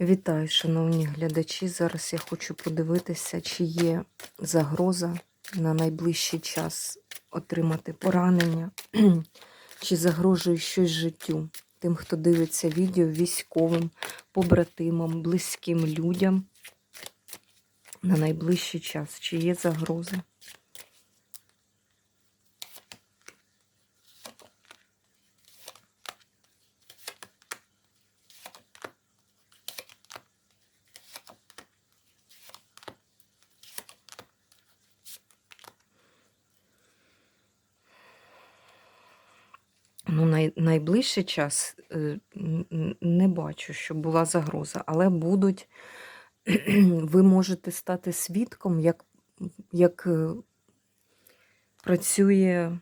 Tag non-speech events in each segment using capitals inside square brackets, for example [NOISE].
Вітаю, шановні глядачі. Зараз я хочу подивитися, чи є загроза на найближчий час отримати поранення, [CLEARS THROAT] чи загрожує щось життю тим, хто дивиться відео військовим, побратимам, близьким людям на найближчий час. Чи є загроза? Ну, най, найближчий час е, не бачу, щоб була загроза, але будуть, [CLEARS THROAT] ви можете стати свідком, як, як е, працює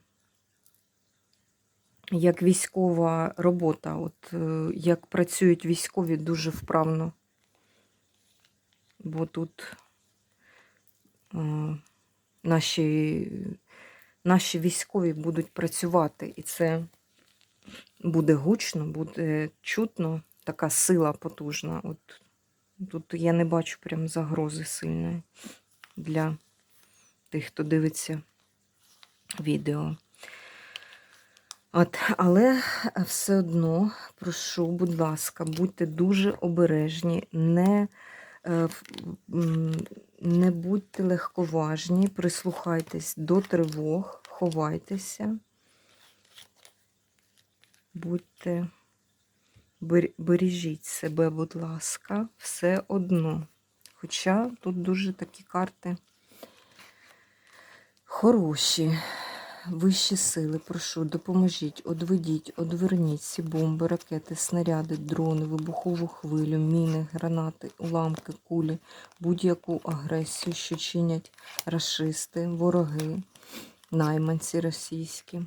як військова робота, от е, як працюють військові дуже вправно. Бо тут е, наші, наші військові будуть працювати, і це буде гучно, буде чутно, така сила потужна. От тут я не бачу прям загрози сильної для тих, хто дивиться відео. От, але все одно прошу, будь ласка, будьте дуже обережні, не, е, не будьте легковажні, прислухайтесь до тривог, ховайтеся. Будьте, бережіть себе, будь ласка, все одно. Хоча тут дуже такі карти хороші, вищі сили, прошу, допоможіть, одведіть, одверніть всі бомби, ракети, снаряди, дрони, вибухову хвилю, міни, гранати, уламки, кулі, будь-яку агресію, що чинять рашисти, вороги, найманці російські.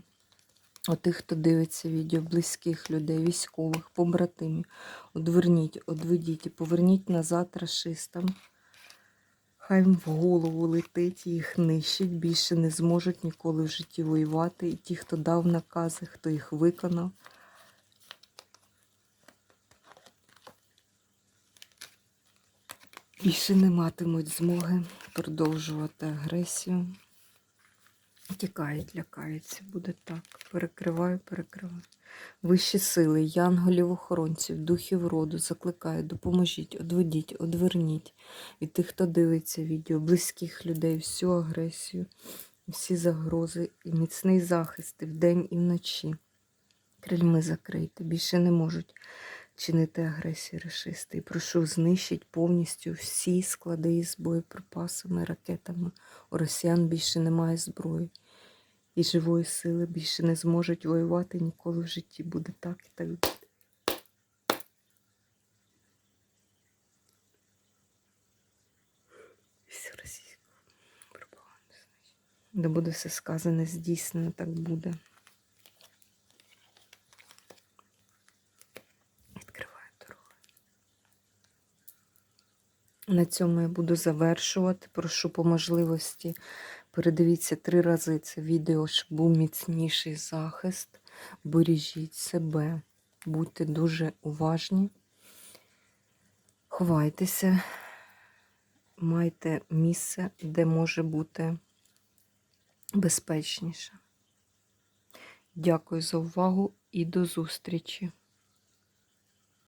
Отих, хто дивиться відео, близьких людей, військових, побратимів. Одверніть, одведіть і поверніть назад рашистам. Хай в голову летить, їх нищить, більше не зможуть ніколи в житті воювати. І ті, хто дав накази, хто їх виконав. Більше не матимуть змоги продовжувати агресію. Тікають, лякаються, буде так. Перекриваю, перекриваю. Вищі сили, янголів, охоронців, духів роду, закликаю, допоможіть, одведіть, одверніть від тих, хто дивиться відео, близьких людей, всю агресію, всі загрози і міцний захист і вдень і вночі. Крильми закрийте, більше не можуть чинити агресію рашисти. І прошу знищить повністю всі склади із боєприпасами, ракетами. У росіян більше немає зброї. І живої сили більше не зможуть воювати ніколи в житті. Буде так і так. Де буде все сказане, здійснено, так буде. Відкриваю дорогу. На цьому я буду завершувати. Прошу по можливості передивіться три рази це відео, щоб був міцніший захист. Бережіть себе, будьте дуже уважні, ховайтеся, майте місце, де може бути безпечніше. Дякую за увагу і до зустрічі!